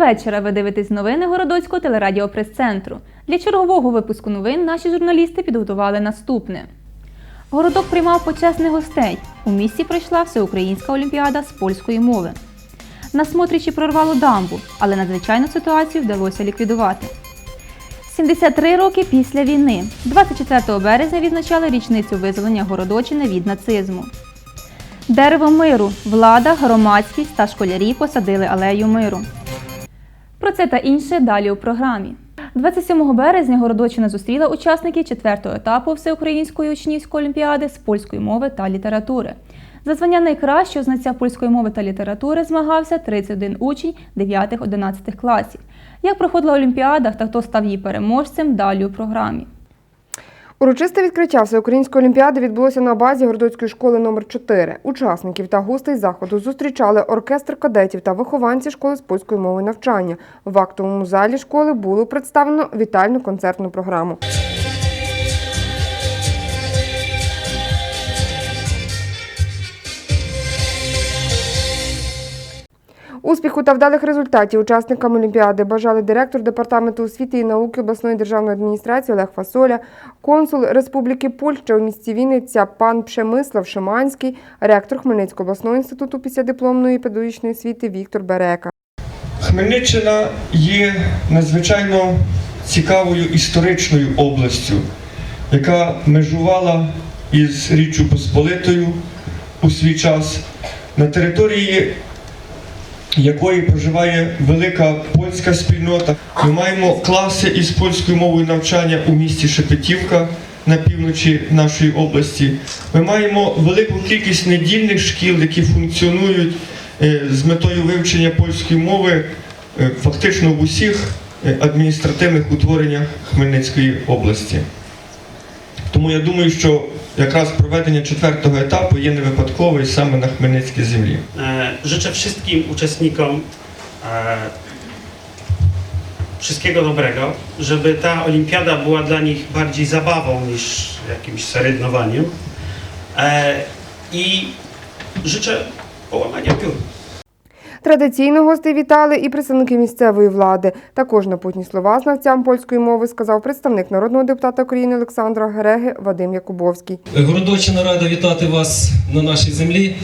вечора. Ви дивитесь новини Городоцького телерадіопрес-центру. Для чергового випуску новин наші журналісти підготували наступне. Городок приймав почесних гостей. У місті пройшла всеукраїнська олімпіада з польської мови. На Смотричі прорвало дамбу, але надзвичайну ситуацію вдалося ліквідувати. 73 роки після війни. 24 березня відзначали річницю визволення Городочини від нацизму. Дерево миру, влада, громадськість та школярі посадили алею миру. Про це та інше далі у програмі. 27 березня Городочина зустріла учасників четвертого етапу Всеукраїнської учнівської олімпіади з польської мови та літератури. За звання найкращого знаття польської мови та літератури змагався 31 учень 9-11 класів. Як проходила олімпіада та хто став її переможцем, далі у програмі. Урочисте відкриття всеукраїнської олімпіади відбулося на базі Городоцької школи номер 4 Учасників та гостей заходу зустрічали оркестр кадетів та вихованці школи з польської мови навчання. В актовому залі школи було представлено вітальну концертну програму. Успіху та вдалих результатів учасникам Олімпіади бажали директор департаменту освіти і науки обласної державної адміністрації Олег Фасоля, консул Республіки Польща у місті Вінниця пан Пшемислав Шиманський, ректор Хмельницького обласного інституту післядипломної педагогічної освіти Віктор Берека. Хмельниччина є надзвичайно цікавою історичною областю, яка межувала із Річчю Посполитою у свій час, на території якої проживає велика польська спільнота. Ми маємо класи із польською мовою навчання у місті Шепетівка на півночі нашої області. Ми маємо велику кількість недільних шкіл, які функціонують е, з метою вивчення польської мови е, фактично в усіх е, адміністративних утвореннях Хмельницької області. Тому я думаю, що якраз проведення четвертого етапу є не випадкове саме на Хмельницькій землі. E, Życzę wszystkim uczestnikom e, wszystkiego dobrego, żeby ta olimpiada była dla nich bardziej zabawą niż jakimś serydnowaniem. E, I życzę połamania piór. Традиційно гостей вітали і представники місцевої влади. Також напутні слова знавцям польської мови сказав представник народного депутата України Олександра Гереги Вадим Якубовський. Городочина рада вітати вас на нашій землі.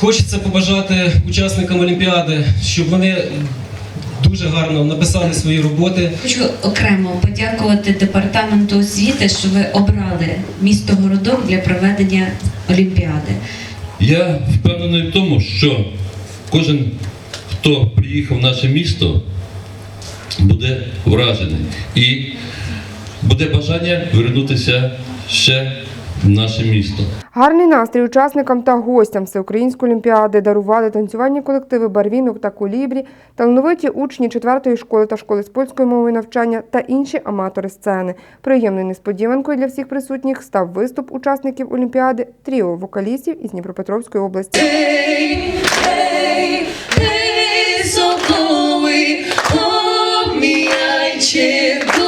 Хочеться побажати учасникам Олімпіади, щоб вони дуже гарно написали свої роботи. Хочу окремо подякувати департаменту освіти, що ви обрали місто Городок для проведення Олімпіади. Я впевнений в тому, що кожен, хто приїхав в наше місто, буде вражений. І буде бажання вернутися ще наше місто. Гарний настрій учасникам та гостям Всеукраїнської олімпіади дарували танцювальні колективи Барвінок та Колібрі, талановиті учні 4-ї школи та школи з польської мови навчання та інші аматори сцени. Приємною несподіванкою для всіх присутніх став виступ учасників олімпіади тріо вокалістів із Дніпропетровської області. Високої, обміяйче góry ласиновий.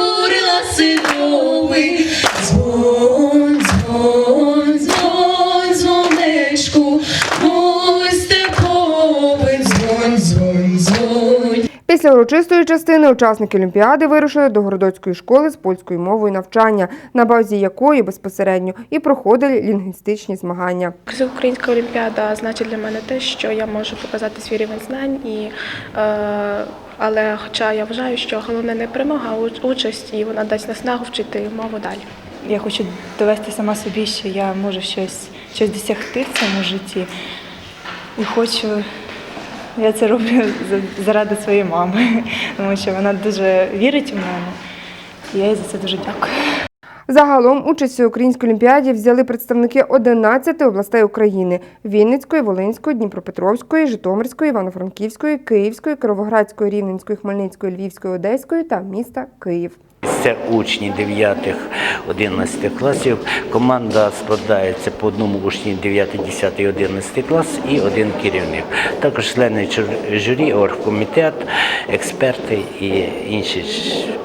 Після урочистої частини учасники Олімпіади вирушили до Городоцької школи з польською мовою навчання, на базі якої безпосередньо і проходили лінгвістичні змагання. Всеукраїнська олімпіада значить для мене те, що я можу показати свій рівень знань, і, е, але хоча я вважаю, що головне не перемога, а участь, і вона дасть наснагу вчити мову далі. Я хочу довести сама собі, що я можу щось, щось досягти в цьому житті. І хочу, я це роблю заради своєї мами, тому що вона дуже вірить у мене. І я їй за це дуже дякую. Загалом участь у Українській олімпіаді взяли представники 11 областей України: Вінницької, Волинської, Дніпропетровської, Житомирської, Івано-Франківської, Київської, Кировоградської, Рівненської, Хмельницької, Львівської, Одеської та міста Київ. Це учні 9-11 класів. Команда складається по одному учні 9, 10, 11 клас і один керівник. Також члени журі, оргкомітет, експерти і інші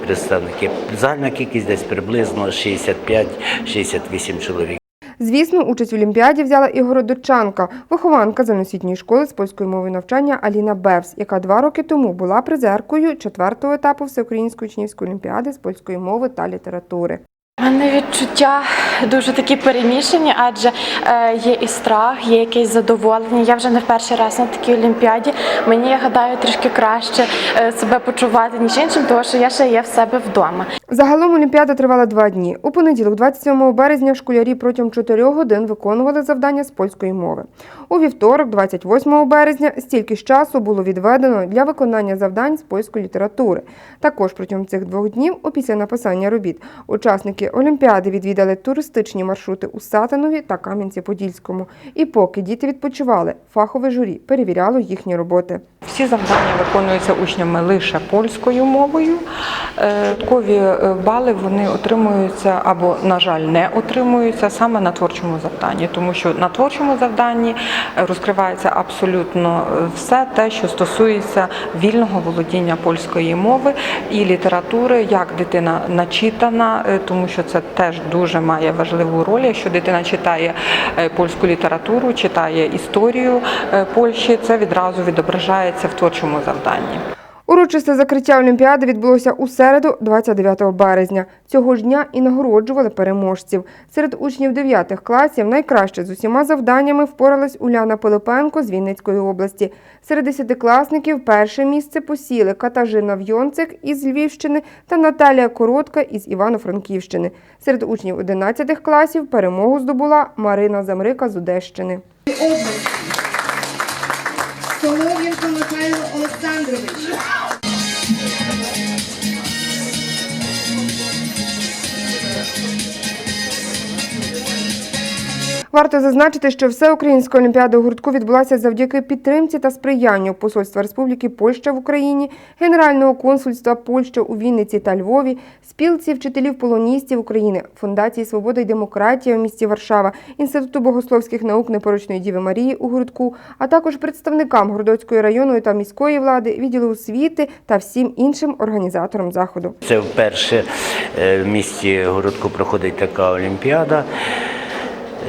представники. Загальна кількість десь приблизно 65-68 чоловік. Звісно, участь в Олімпіаді взяла і городочанка, вихованка заносітньої школи з польської мови навчання Аліна Бевс, яка два роки тому була призеркою четвертого етапу Всеукраїнської учнівської олімпіади з польської мови та літератури. У мене відчуття дуже такі перемішані, адже е, є і страх, є якесь задоволення. Я вже не в перший раз на такій олімпіаді. Мені я гадаю трішки краще е, себе почувати ніж іншим, тому що я ще є в себе вдома. Загалом Олімпіада тривала два дні. У понеділок, 27 березня, школярі протягом 4 годин виконували завдання з польської мови. У вівторок, 28 березня, стільки ж часу було відведено для виконання завдань з польської літератури. Також протягом цих двох днів, опісля написання робіт, учасники Олімпіади відвідали туристичні маршрути у Сатанові та Кам'янці-Подільському. І поки діти відпочивали, фахове журі перевіряло їхні роботи. Всі завдання виконуються учнями лише польською мовою. Е, Додаткові е, бали вони отримуються або, на жаль, не отримуються саме на творчому завданні, тому що на творчому завданні е, розкривається абсолютно все те, що стосується вільного володіння польської мови і літератури, як дитина начитана, тому що це теж дуже має важливу роль. Якщо дитина читає е, польську літературу, читає історію е, Польщі, це відразу відображається в творчому завданні. Урочисте закриття Олімпіади відбулося у середу, 29 березня. Цього ж дня і нагороджували переможців. Серед учнів 9 класів найкраще з усіма завданнями впоралась Уляна Пилипенко з Вінницької області. Серед десятикласників перше місце посіли Катажина Вйонцик із Львівщини та Наталія Коротка із Івано-Франківщини. Серед учнів 11 класів перемогу здобула Марина Замрика з Одещини. Солов'єнко Михайло Олександрович. Варто зазначити, що всеукраїнська олімпіада гуртку відбулася завдяки підтримці та сприянню Посольства Республіки Польща в Україні, Генерального консульства Польщі у Вінниці та Львові, спілці вчителів полоністів України, Фундації Свобода і Демократія у місті Варшава, Інституту богословських наук Непорочної Діви Марії у гуртку, а також представникам Городоцької районної та міської влади, відділу освіти та всім іншим організаторам заходу. Це вперше е, в місті Городку проходить така олімпіада.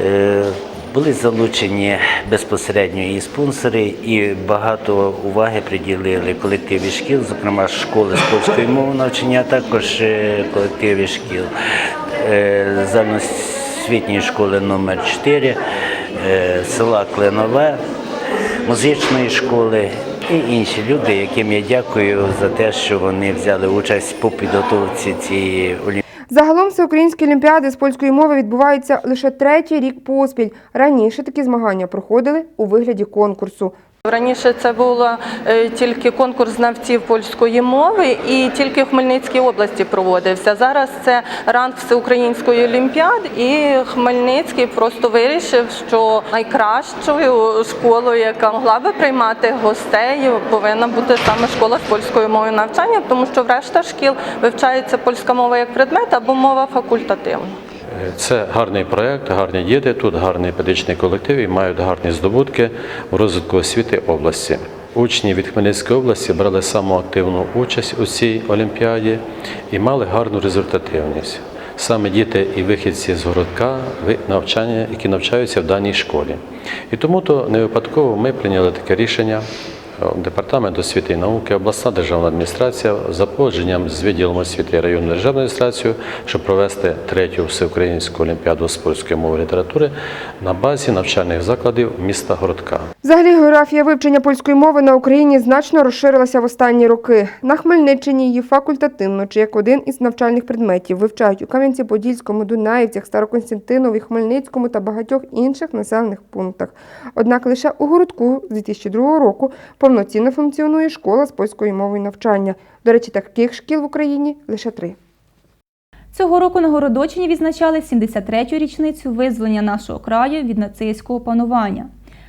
Е, Були залучені безпосередньо і спонсори, і багато уваги приділили колективі шкіл, зокрема школи з польської мови навчання, також е, колективі шкіл е, загальноосвітньої школи номер 4 е, села Кленове, музичної школи і інші люди, яким я дякую за те, що вони взяли участь по підготовці цієї олімпіади. Загалом всеукраїнські олімпіади з польської мови відбуваються лише третій рік поспіль. Раніше такі змагання проходили у вигляді конкурсу. Раніше це був е, тільки конкурс знавців польської мови і тільки в Хмельницькій області проводився. Зараз це ранг всеукраїнської олімпіади, і Хмельницький просто вирішив, що найкращою школою, яка могла би приймати гостей, повинна бути саме школа з польською мовою навчання, тому що в решта шкіл вивчається польська мова як предмет або мова факультативна. Це гарний проєкт, гарні діти, тут гарний педагогічний колектив і мають гарні здобутки в розвитку освіти області. Учні від Хмельницької області брали саму активну участь у цій олімпіаді і мали гарну результативність. Саме діти і вихідці з городка навчання, які навчаються в даній школі. І тому то не випадково ми прийняли таке рішення. Департамент освіти і науки, обласна державна адміністрація за погодженням з відділом освіти і районної державної адміністрації, щоб провести третю всеукраїнську олімпіаду з польської мови і літератури на базі навчальних закладів міста Городка. Взагалі географія вивчення польської мови на Україні значно розширилася в останні роки. На Хмельниччині її факультативно чи як один із навчальних предметів вивчають у Кам'янці-Подільському, Дунаївцях, Староконстантинові, Хмельницькому та багатьох інших населених пунктах. Однак лише у городку з 2002 року повноцінно функціонує школа з польської мови навчання. До речі, таких шкіл в Україні лише три. Цього року на Городочині відзначали 73-ю річницю визволення нашого краю від нацистського панування.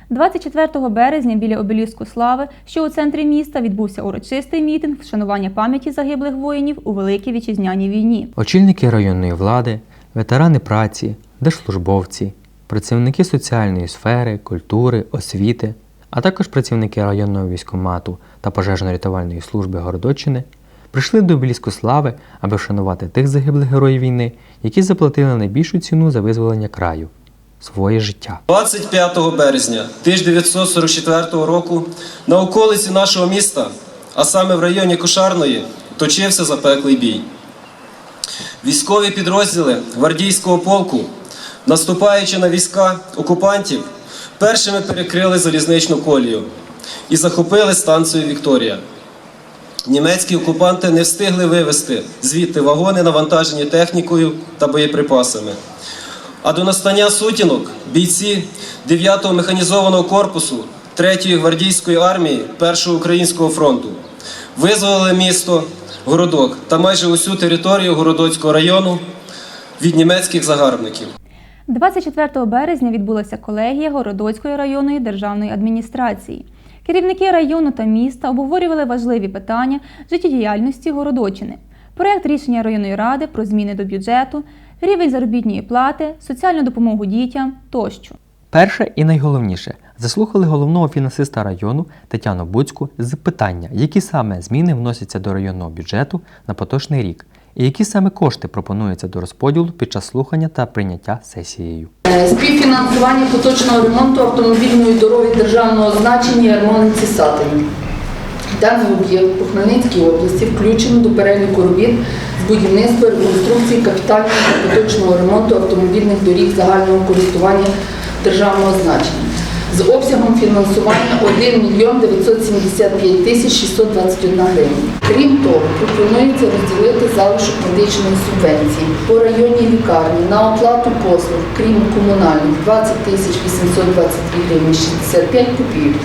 24 березня біля обеліску слави, що у центрі міста, відбувся урочистий мітинг вшанування пам'яті загиблих воїнів у Великій Вітчизняній війні. Очільники районної влади, ветерани праці, держслужбовці, працівники соціальної сфери, культури, освіти, а також працівники районного військомату та пожежно-рятувальної служби Городоччини прийшли до обеліску слави, аби вшанувати тих загиблих героїв війни, які заплатили найбільшу ціну за визволення краю. своє життя. 25 березня 1944 року на околиці нашого міста, а саме в районі Кошарної, точився запеклий бій. Військові підрозділи гвардійського полку, наступаючи на війська окупантів, першими перекрили залізничну колію і захопили станцію Вікторія. Німецькі окупанти не встигли вивезти звідти вагони, навантажені технікою та боєприпасами. А до настання сутінок бійці 9-го механізованого корпусу 3-ї гвардійської армії 1-го українського фронту визволили місто Городок та майже усю територію Городоцького району від німецьких загарбників. 24 березня відбулася колегія Городоцької районної державної адміністрації. Керівники району та міста обговорювали важливі питання життєдіяльності Городочини, проєкт рішення районної ради про зміни до бюджету, рівень заробітної плати, соціальну допомогу дітям тощо. Перше і найголовніше заслухали головного фінансиста району Тетяну Буцьку з питання, які саме зміни вносяться до районного бюджету на поточний рік, і які саме кошти пропонуються до розподілу під час слухання та прийняття сесією. Е, Співфінансування поточного ремонту автомобільної дороги державного значення Ярмолинці Сатині. Даний об'єкт у Хмельницькій області включено до переліку робіт з будівництва, реконструкції, капітального та поточного ремонту автомобільних доріг загального користування державного значення з обсягом фінансування 1 мільйон 975 тисяч 621 гривень. Крім того, пропонується розділити залишок медичної субвенції по районній лікарні на оплату послуг, крім комунальних 20 тисяч 822 гривень 65 копійок.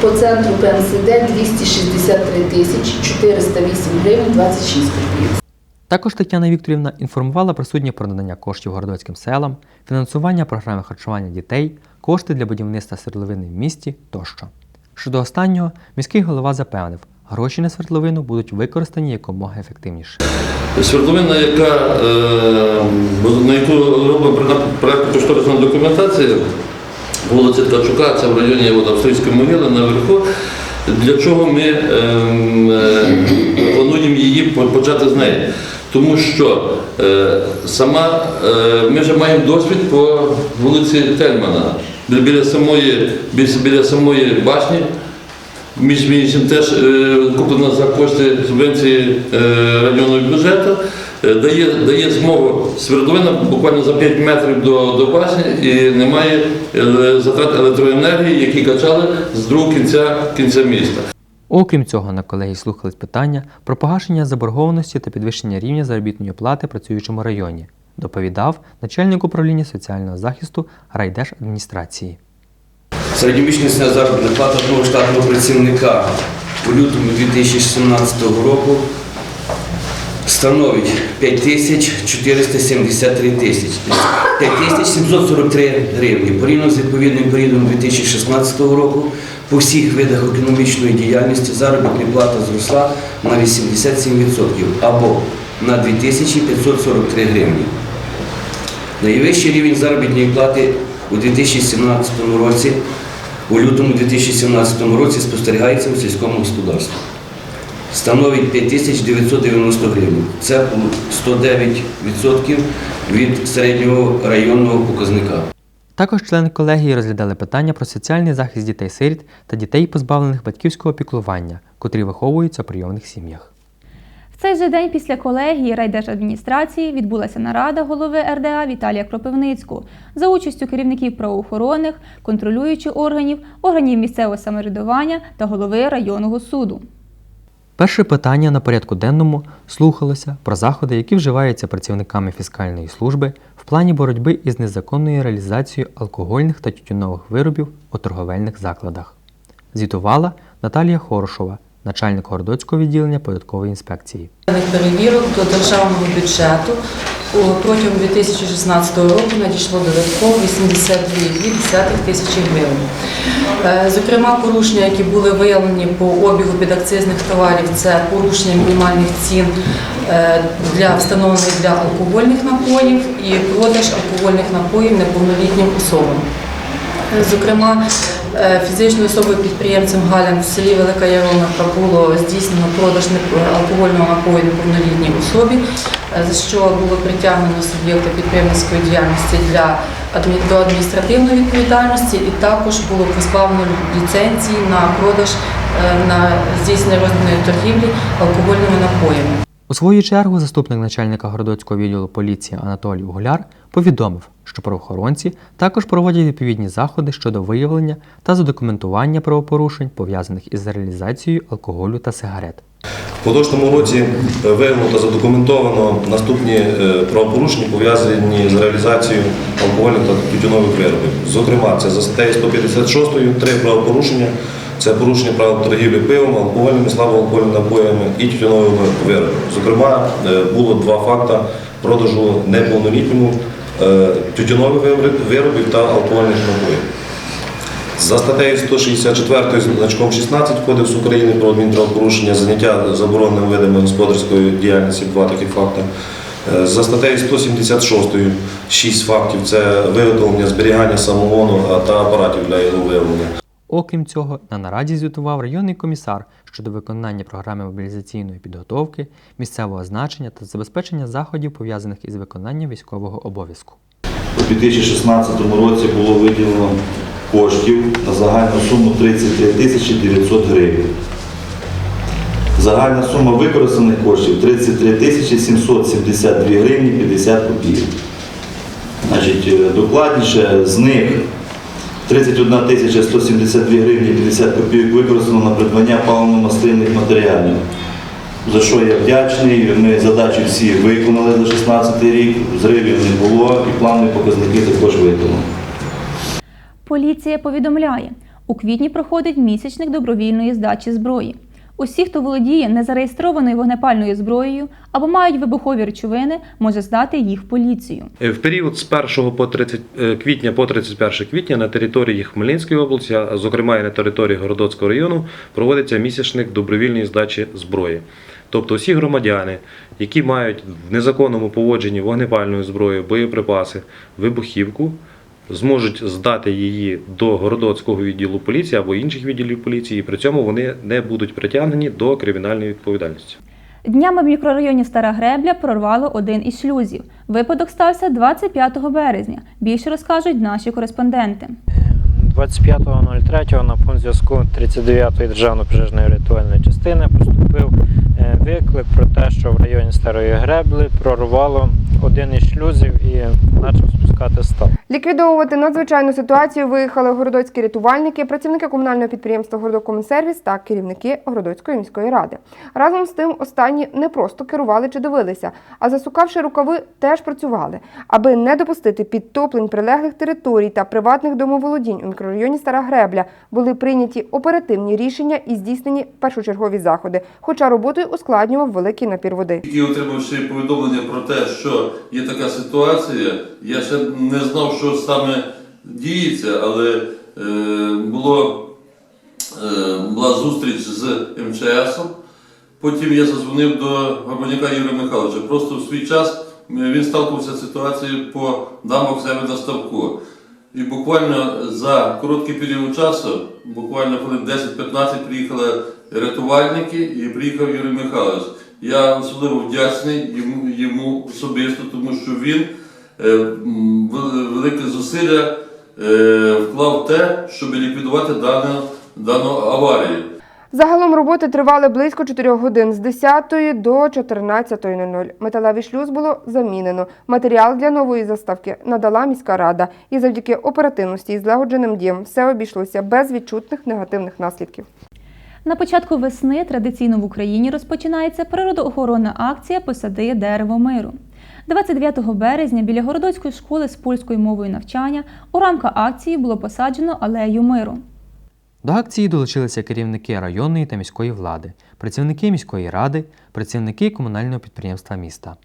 По центру ПМСД 263 тисячі 408 гривень 26 копійок. Також Тетяна Вікторівна інформувала присутніх про надання коштів городоцьким селам, фінансування програми харчування дітей, кошти для будівництва свердловини в місті тощо. Щодо останнього, міський голова запевнив, гроші на свердловину будуть використані якомога ефективніше. Свердловина, яка, е, на яку робимо проєкту кошторисна документація, вулиця Ткачука, це в районі от, Австрійської могили наверху. Для чого ми ем, е, плануємо її почати з неї? Тому що е, сама, е, ми вже маємо досвід по вулиці Тельмана, біля, самої, біля, самої башні. Між іншим теж е, куплена за кошти субвенції е, районного бюджету, е, дає, дає змогу свердловина буквально за 5 метрів до, до башні і немає е, затрат електроенергії, які качали з другого кінця, кінця міста. Окрім цього, на колегії слухались питання про погашення заборгованості та підвищення рівня заробітної плати працюючому районі, доповідав начальник управління соціального захисту райдержадміністрації. Середньомісячна заробітна плата одного штатного працівника у лютому 2017 року становить 5473 тисячі. 5743 гривні. Порівняно з відповідним періодом 2016 року по всіх видах економічної діяльності заробітна плата зросла на 87% або на 2543 гривні. Найвищий рівень заробітної плати у 2017 році, у лютому 2017 році спостерігається у сільському господарстві. Становить 5990 гривень. Це 109% від середнього районного показника. Також члени колегії розглядали питання про соціальний захист дітей-сиріт та дітей, позбавлених батьківського піклування, котрі виховуються в прийомних сім'ях. В цей же день після колегії райдержадміністрації відбулася нарада голови РДА Віталія Кропивницького за участю керівників правоохоронних, контролюючих органів, органів місцевого самоврядування та голови районного суду. Перше питання на порядку денному слухалося про заходи, які вживаються працівниками фіскальної служби в плані боротьби із незаконною реалізацією алкогольних та тютюнових виробів у торговельних закладах. Звітувала Наталія Хорошова, начальник Городоцького відділення податкової інспекції. перевірок до державного бюджету протягом 2016 року надійшло додатково 82,2 тисячі гривень. Е, Зокрема, порушення, які були виявлені по обігу підакцизних товарів, це порушення мінімальних цін е, для встановлених для алкогольних напоїв і продаж алкогольних напоїв неповнолітнім особам. Зокрема, е, фізичною особою підприємцем Галям в селі Велика Яромівка було здійснено продаж алкогольного напою неповнолітній особі, е, за що було притягнено суб'єкта підприємницької діяльності для до адміністративної відповідальності і також було позбавлено ліцензії на продаж е, на здійснення розданої торгівлі алкогольними напоями. У свою чергу заступник начальника Городоцького відділу поліції Анатолій Угуляр повідомив, що правоохоронці також проводять відповідні заходи щодо виявлення та задокументування правопорушень, пов'язаних із реалізацією алкоголю та сигарет. В поточному році е, виявлено та задокументовано наступні е, правопорушення, пов'язані з реалізацією алкогольних та тютюнових виробів. Зокрема, це за статтею 156 три правопорушення. Це порушення правил торгівлі пивом, алкогольними, слабоалкогольними напоями і тютюновими виробами. Зокрема, е, було два факти продажу неповнолітньому тютюнових виробів- виробів та алкогольних напоїв. За статтею 164 значком 16 Кодексу України про адмінправопорушення заняття забороненими видами господарської діяльності, два такі факти. Е, За статтею 176 6 фактів це виготовлення, зберігання самогону та апаратів для його виявлення. Окрім цього, на нараді звітував районний комісар щодо виконання програми мобілізаційної підготовки, місцевого значення та забезпечення заходів, пов'язаних із виконанням військового обов'язку. У 2016 році було виділено коштів на загальну суму 33 тисячі 900 гривень. Загальна сума використаних коштів 33 тисячі 772 гривні 50 копійок. Значить, е, докладніше з них 31 тисяча 172 гривні 50 копійок використано на придбання паливно-мастильних матеріалів. За що я вдячний. Ми задачі всі виконали за 16 рік, зривів не було і планові показники також виконали. Поліція повідомляє, у квітні проходить місячник добровільної здачі зброї. Усі, хто володіє незареєстрованою вогнепальною зброєю або мають вибухові речовини, може здати їх в поліцію. В період з 1 по 30 е, квітня по 31 квітня на території Хмельницької області, а зокрема і на території Городоцького району, проводиться місячник добровільної здачі зброї. Тобто всі громадяни, які мають в незаконному поводженні вогнепальної зброї, боєприпаси, вибухівку, зможуть здати її до Городоцького відділу поліції або інших відділів поліції, і при цьому вони не будуть притягнені до кримінальної відповідальності. Днями в мікрорайоні Стара Гребля прорвало один із шлюзів. Випадок стався 25 березня. Більше розкажуть наші кореспонденти. 25.03 на пункт зв'язку 39-ї державної пожежної рятувальної частини поступив е, виклик про те, що в районі Старої Греблі прорвало один із шлюзів і почав спускати став. Ліквідовувати надзвичайну ситуацію виїхали городоцькі рятувальники, працівники комунального підприємства Городокомунсервіс та керівники Городоцької міської ради. Разом з тим останні не просто керували чи дивилися, а засукавши рукави, теж працювали, аби не допустити підтоплень прилеглих територій та приватних домоволодінь у мікрорайоні Стара Гребля. Були прийняті оперативні рішення і здійснені першочергові заходи, хоча роботою ускладнював великий напір води. Тільки отримавши повідомлення про те, що є така ситуація, я ще не знав, що саме діється, але е, було, е, була зустріч з МЧСом. Потім я зазвонив до Горбаняка Юрія Михайловича. Просто в свій час він сталкувався з ситуацією по дамбах в себе на ставку. І буквально за короткий період часу, буквально хвилин 10-15, приїхали рятувальники і приїхав Юрій Михайлович. Я особливо вдячний йому, йому особисто, тому що він велике зусилля е, вклав те, щоб ліквідувати дану, дану аварію. Загалом роботи тривали близько 4 годин з 10 до 14.00. Металевий шлюз було замінено. Матеріал для нової заставки надала міська рада. І завдяки оперативності і злагодженим діям все обійшлося без відчутних негативних наслідків. На початку весни традиційно в Україні розпочинається природоохоронна акція Посади дерево миру. 29 березня біля Городоцької школи з польською мовою навчання у рамках акції було посаджено алею миру. До акції долучилися керівники районної та міської влади, працівники міської ради, працівники комунального підприємства міста.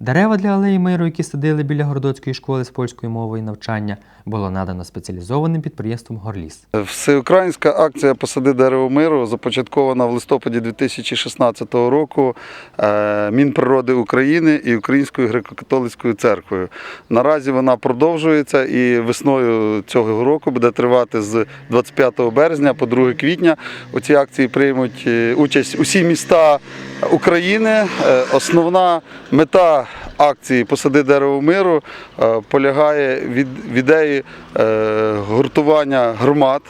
Дерева для алеї миру, які садили біля Городоцької школи з польської мови і навчання, було надано спеціалізованим підприємством Горліс. Всеукраїнська акція Посади дерево миру започаткована в листопаді 2016 року е, Мінприроди України і Українською греко-католицькою церквою. Наразі вона продовжується і весною цього року буде тривати з 25 березня по 2 квітня. У цій акції приймуть е, участь усі міста України. Е, Основна мета Акції Посади дерево миру е, полягає від, ідеї е, гуртування громад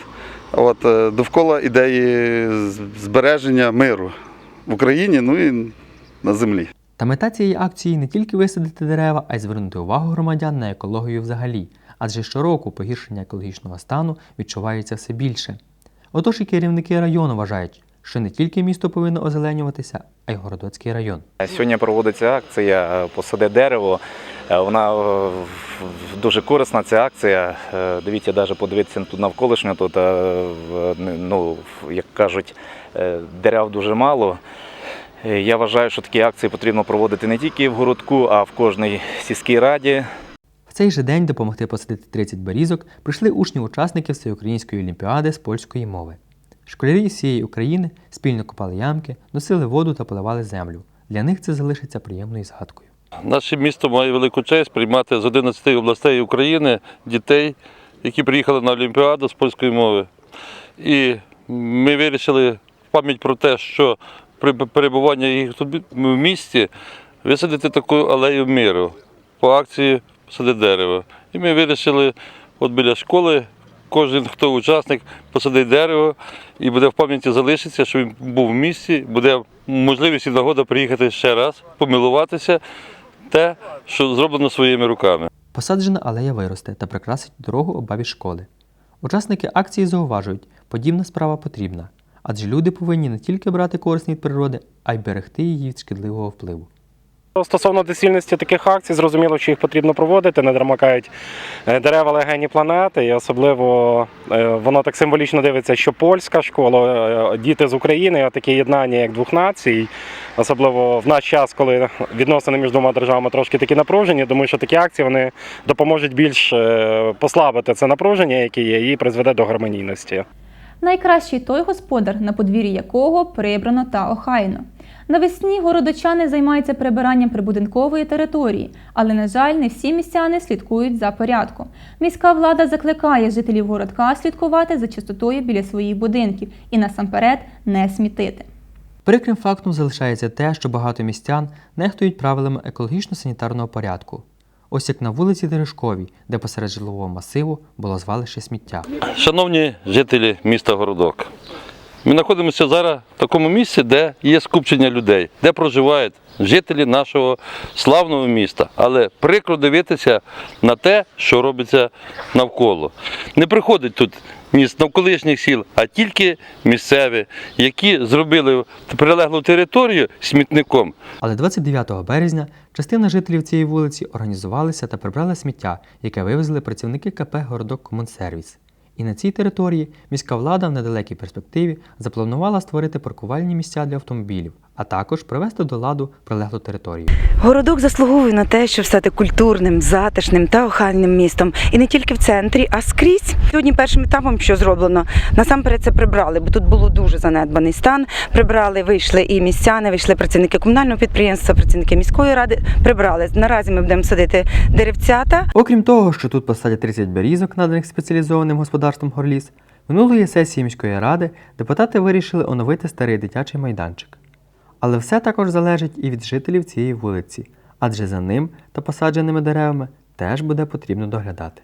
от, е, довкола ідеї збереження миру в Україні, ну і на землі. Та мета цієї акції не тільки висадити дерева, а й звернути увагу громадян на екологію взагалі, адже щороку погіршення екологічного стану відчувається все більше. Отож і керівники району вважають, що не тільки місто повинно озеленюватися, а й Городоцький район. Сьогодні проводиться акція е, Посади дерево. Е, Вона е, дуже корисна ця акція. Е, Дивіться, навіть подивитися тут навколишньо, тут, е, ну, як кажуть, е, дерев дуже мало. Е, Я вважаю, що такі акції потрібно проводити не тільки в городку, а в кожній сільській раді. В цей же день допомогти посадити 30 берізок прийшли учні-учасники Всеукраїнської олімпіади з польської мови. Школярі всієї України спільно копали ямки, носили воду та поливали землю. Для них це залишиться приємною згадкою. Наше місто має велику честь приймати з 11 областей України дітей, які приїхали на Олімпіаду з польської мови. І ми вирішили в пам'ять про те, що при перебуванні їх тут в місті висадити таку алею миру по акції «Посади дерево. І ми вирішили от біля школи. Кожен, хто учасник, посадить дерево і буде в пам'яті залишиться, що він був в місті, буде можливість і нагода приїхати ще раз, помилуватися те, що зроблено своїми руками. Посаджена алея виросте та прикрасить дорогу обабі школи. Учасники акції зауважують, подібна справа потрібна, адже люди повинні не тільки брати користь від природи, а й берегти її від шкідливого впливу. Стосовно доцільності таких акцій, зрозуміло, що їх потрібно проводити, не дарма е, дерева легені планети, і особливо е, воно так символічно дивиться, що польська школа, е, діти з України, таке єднання як двох націй, особливо в наш час, коли відносини між двома державами трошки такі напружені, думаю, що такі акції вони допоможуть більш послабити це напруження, яке є, і призведе до гармонійності. Найкращий той господар, на подвір'ї якого прибрано та охайно. Навесні городочани займаються прибиранням прибудинкової території, але, на жаль, не всі містяни слідкують за порядком. Міська влада закликає жителів городка слідкувати за чистотою біля своїх будинків і насамперед не смітити. Прикрим фактом залишається те, що багато містян нехтують правилами екологічно-санітарного порядку. Ось як на вулиці Терешковій, де посеред житлового масиву було звалище сміття. Шановні жителі міста Городок, ми знаходимося зараз в такому місці, де є скупчення людей, де проживають жителі нашого славного міста. Але прикро дивитися на те, що робиться навколо. Не приходить тут ні з навколишніх сіл, а тільки місцеві, які зробили прилеглу територію смітником. Але 29 березня частина жителів цієї вулиці організувалися та прибрали сміття, яке вивезли працівники КП Городок Комунсервіс. І на цій території міська влада в недалекій перспективі запланувала створити паркувальні місця для автомобілів, а також привести до ладу прилеглу територію. Городок заслуговує на те, щоб стати культурним, затишним та охайним містом. І не тільки в центрі, а скрізь. Сьогодні першим етапом, що зроблено, насамперед це прибрали, бо тут було дуже занедбаний стан. Прибрали, вийшли і містяни, вийшли працівники комунального підприємства, працівники міської ради. Прибрали. Наразі ми будемо садити деревцята. Окрім того, що тут посадять 30 берізок, наданих спеціалізованим господарством Горліс, минулої сесії міської ради депутати вирішили оновити старий дитячий майданчик. Але все також залежить і від жителів цієї вулиці, адже за ним та посадженими деревами теж буде потрібно доглядати.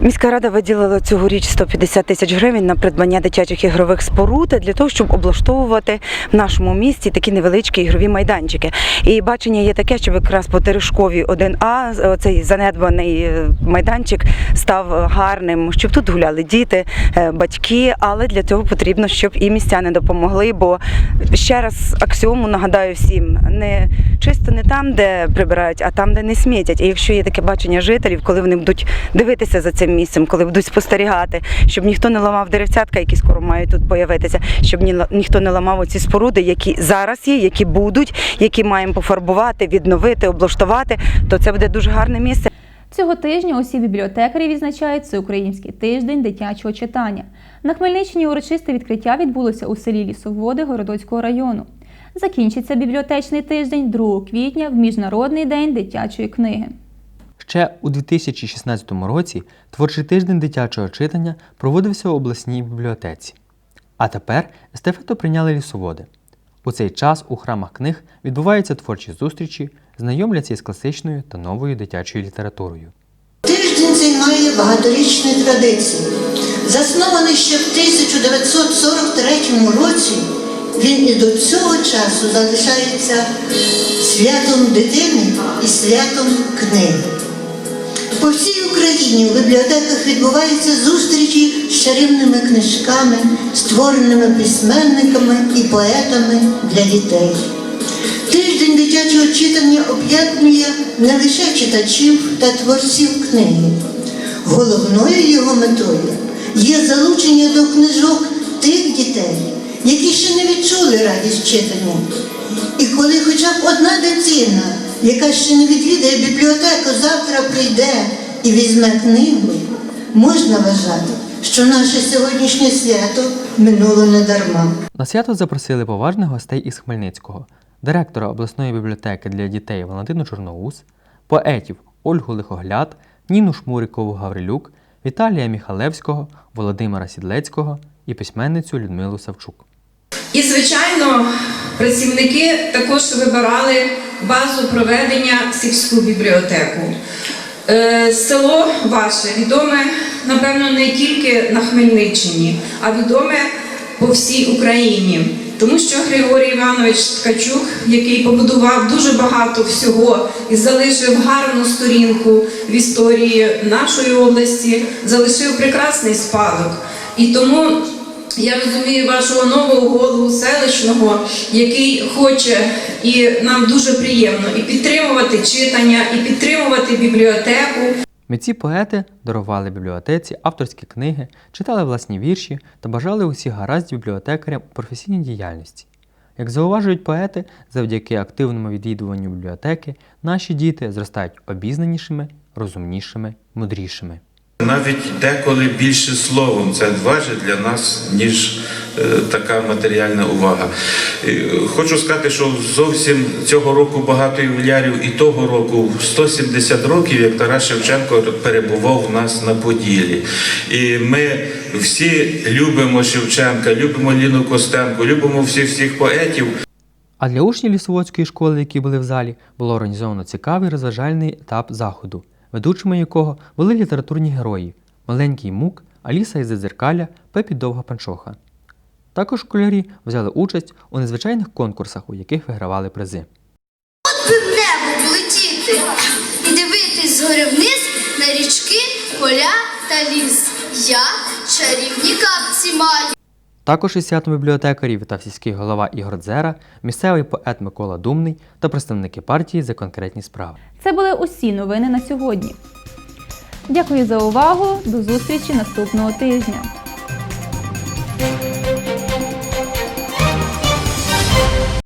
Міська рада виділила цьогоріч 150 тисяч гривень на придбання дитячих ігрових споруд для того, щоб облаштовувати в нашому місті такі невеличкі ігрові майданчики. І бачення є таке, щоб якраз по Терешкові 1А цей занедбаний е, майданчик став гарним, щоб тут гуляли діти, е, батьки. Але для цього потрібно, щоб і містяни допомогли. Бо ще раз аксіому нагадаю всім: не чисто не там, де прибирають, а там, де не смітять. І якщо є таке бачення жителів, коли вони будуть дивитися за цим місцем, коли будуть спостерігати, щоб ніхто не ламав деревцятка, які скоро мають тут появитися, щоб ні, ніхто не ламав оці споруди, які зараз є, які будуть, які маємо пофарбувати, відновити, облаштувати, то це буде дуже гарне місце. Цього тижня усі бібліотекарі відзначають Всеукраїнський тиждень дитячого читання. На Хмельниччині урочисте відкриття відбулося у селі Лісоводи Городоцького району. Закінчиться бібліотечний тиждень 2 квітня в Міжнародний день дитячої книги. Ще у 2016 році творчий тиждень дитячого читання проводився у обласній бібліотеці. А тепер естафету прийняли лісоводи. У цей час у храмах книг відбуваються творчі зустрічі, знайомляться із класичною та новою дитячою літературою. Тиждень цей має багаторічні традиції. Заснований ще в 1943 році, він і до цього часу залишається святом дитини і святом книги. По всій Україні у бібліотеках відбуваються зустрічі з чарівними книжками, створеними письменниками і поетами для дітей. Тиждень дитячого читання об'єднує не лише читачів та творців книги. Головною його метою є залучення до книжок тих дітей, які ще не відчули радість читання. І коли хоча б одна дитина, яка ще не відвідає бібліотеку, завтра прийде і візьме книгу, можна вважати, що наше сьогоднішнє свято минуло недарма. На свято запросили поважних гостей із Хмельницького, директора обласної бібліотеки для дітей Валентину Чорноус, поетів Ольгу Лихогляд, Ніну Шмурикову Гаврилюк, Віталія Міхалевського, Володимира Сідлецького і письменницю Людмилу Савчук. І, звичайно, працівники також вибирали базу проведення сільську бібліотеку. Е, Село ваше відоме, напевно, не тільки на Хмельниччині, а відоме по всій Україні. Тому що Григорій Іванович Ткачук, який побудував дуже багато всього і залишив гарну сторінку в історії нашої області, залишив прекрасний спадок. І тому я розумію вашого нового голову селищного, який хоче, і нам дуже приємно і підтримувати читання, і підтримувати бібліотеку. Митці поети дарували бібліотеці авторські книги, читали власні вірші та бажали усіх гаразд бібліотекарям у професійній діяльності. Як зауважують поети, завдяки активному відвідуванню бібліотеки наші діти зростають обізнанішими, розумнішими, мудрішими. Навіть деколи більше словом це важить для нас, ніж е, така матеріальна увага. Е, Хочу сказати, що зовсім цього року багато ювілярів і того року 170 років, як Тарас Шевченко перебував у нас на Поділі. І ми всі любимо Шевченка, любимо Ліну Костенко, любимо всіх всіх поетів. А для учнів лісоводської школи, які були в залі, було організовано цікавий розважальний етап заходу, ведучими якого були літературні герої Маленький мук, Аліса із Зазеркаля, Пепі Довга Панчоха. Також школярі взяли участь у незвичайних конкурсах, у яких вигравали призи. От би в небо полетіти і дивитись згори вниз на річки, поля та ліс. Я чарівні капці маю. Також із святом бібліотекарів та сільський голова Ігор Дзера, місцевий поет Микола Думний та представники партії за конкретні справи. Це були усі новини на сьогодні. Дякую за увагу. До зустрічі наступного тижня.